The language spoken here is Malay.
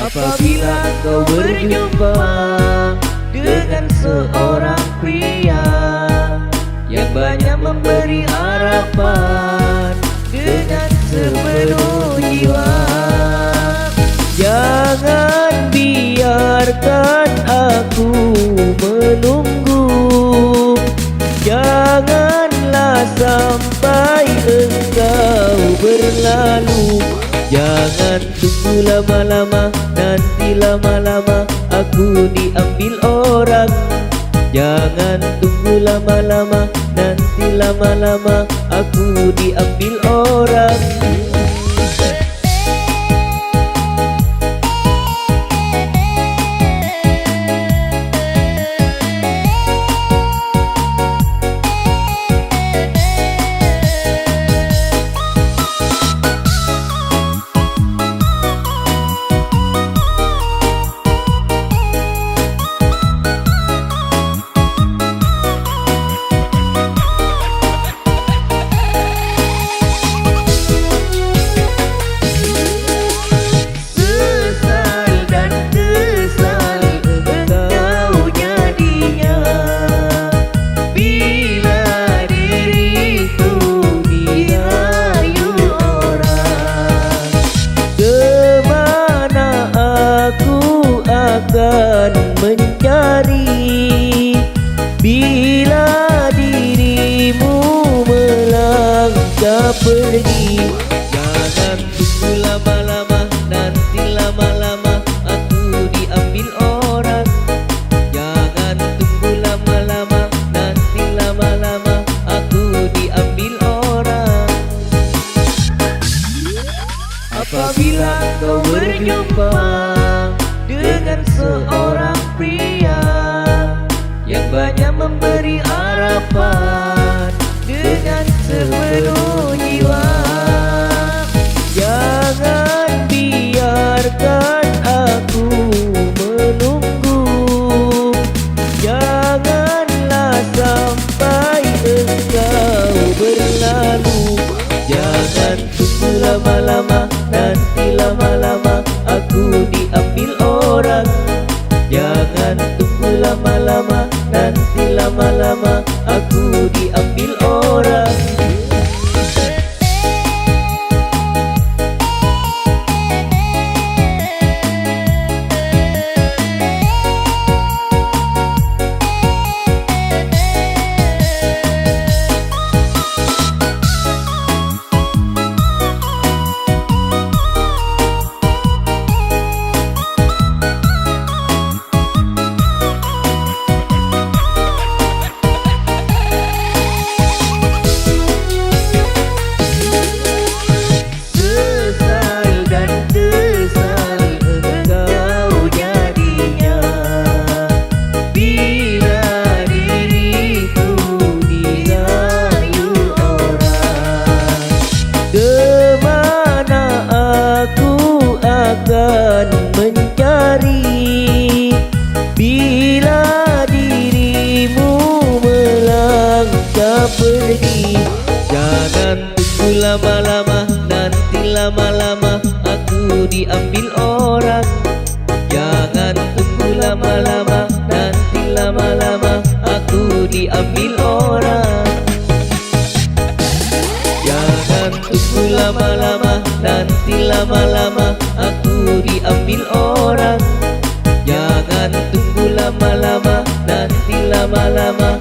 Apabila kau berjumpa dengan seorang pria Yang banyak memberi harapan dengan sepenuh jiwa Jangan biarkan aku menunggu. Janganlah sampai engkau berlalu. Jangan tunggu lama-lama Nanti lama-lama aku diambil orang. Jangan tunggu lama-lama Nanti lama-lama aku diambil orang akan mencari. Bila dirimu melangkah pergi Jangan tunggu lama-lama Nanti lama-lama aku diambil orang. Jangan tunggu lama-lama Nanti lama-lama aku diambil orang. Apabila kau berjumpa dengan seorang pria Yang banyak memberi harapan. Dengan sepenuh lama-lama aku diambil akan mencari. Bila dirimu melangkah pergi Jangan tunggu lama-lama. Nanti lama-lama aku diambil orang. Jangan tunggu lama-lama. Nanti lama-lama aku diambil orang. Jangan tunggu lama-lama. Nanti lama-lama diambil orang. Jangan tunggu lama-lama. Nanti lama-lama